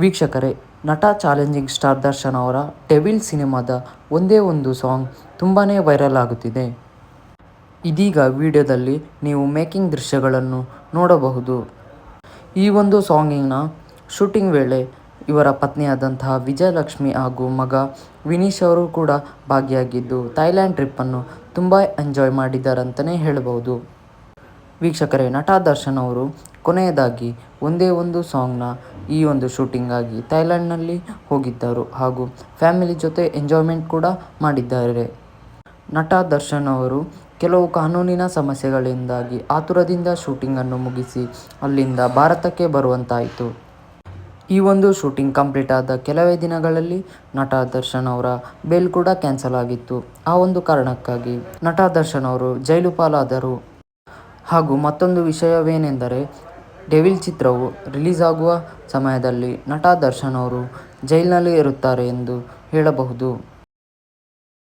ವೀಕ್ಷಕರೇ, ನಟ challenging star Darshan ಅವರ ಟೆವಿಲ್ ಸಿನಿಮಾದ ಒಂದೇ ಒಂದು ಸಾಂಗ್ ತುಂಬಾ ವೈರಲ್ ಆಗುತ್ತಿದೆ. ಇದೀಗ ವಿಡಿಯೋದಲ್ಲಿ ನೀವು ಮೇಕಿಂಗ್ ದೃಶ್ಯಗಳನ್ನು ನೋಡಬಹುದು. ಈ ಒಂದು ಸಾಂಗಿನ ಶೂಟಿಂಗ್ ವೇಳೆ ಇವರ ಪತ್ನಿಯಾದಂತಹ ವಿಜಯಲಕ್ಷ್ಮಿ ಹಾಗೂ ಮಗ ವಿನೀಶ್ ಅವರು ಕೂಡ ಭಾಗಿಯಾಗಿದ್ದು ಥೈಲ್ಯಾಂಡ್ ಟ್ರಿಪ್ಪನ್ನು ತುಂಬ ಎಂಜಾಯ್ ಮಾಡಿದ್ದಾರಂತಲೇ ಹೇಳಬಹುದು. ವೀಕ್ಷಕರೇ, ನಟ ದರ್ಶನ್ ಅವರು ಕೊನೆಯದಾಗಿ ಒಂದೇ ಒಂದು ಸಾಂಗ್ನ ಈ ಒಂದು ಶೂಟಿಂಗಾಗಿ ಥೈಲ್ಯಾಂಡ್ನಲ್ಲಿ ಹೋಗಿದ್ದರು ಹಾಗೂ ಫ್ಯಾಮಿಲಿ ಜೊತೆ ಎಂಜಾಯ್ಮೆಂಟ್ ಕೂಡ ಮಾಡಿದ್ದಾರೆ. ನಟ ದರ್ಶನ್ ಅವರು ಕೆಲವು ಕಾನೂನಿನ ಸಮಸ್ಯೆಗಳಿಂದಾಗಿ ಆತುರದಿಂದ ಶೂಟಿಂಗನ್ನು ಮುಗಿಸಿ ಅಲ್ಲಿಂದ ಭಾರತಕ್ಕೆ ಬರುವಂತಾಯಿತು. ಈ ಒಂದು ಶೂಟಿಂಗ್ ಕಂಪ್ಲೀಟ್ ಆದ ಕೆಲವೇ ದಿನಗಳಲ್ಲಿ ನಟ ದರ್ಶನ್ ಅವರ ಬೇಲ್ ಕೂಡ ಕ್ಯಾನ್ಸಲ್ ಆಗಿತ್ತು. ಆ ಒಂದು ಕಾರಣಕ್ಕಾಗಿ ನಟ ದರ್ಶನ್ ಅವರು ಜೈಲು ಪಾಲಾದರು. ಹಾಗೂ ಮತ್ತೊಂದು ವಿಷಯವೇನೆಂದರೆ ಡೆವಿಲ್ ಚಿತ್ರವು ರಿಲೀಸ್ ಆಗುವ ಸಮಯದಲ್ಲಿ ನಟ ದರ್ಶನ್ ಅವರು ಜೈಲಿನಲ್ಲಿ ಇರುತ್ತಾರೆ ಎಂದು ಹೇಳಬಹುದು.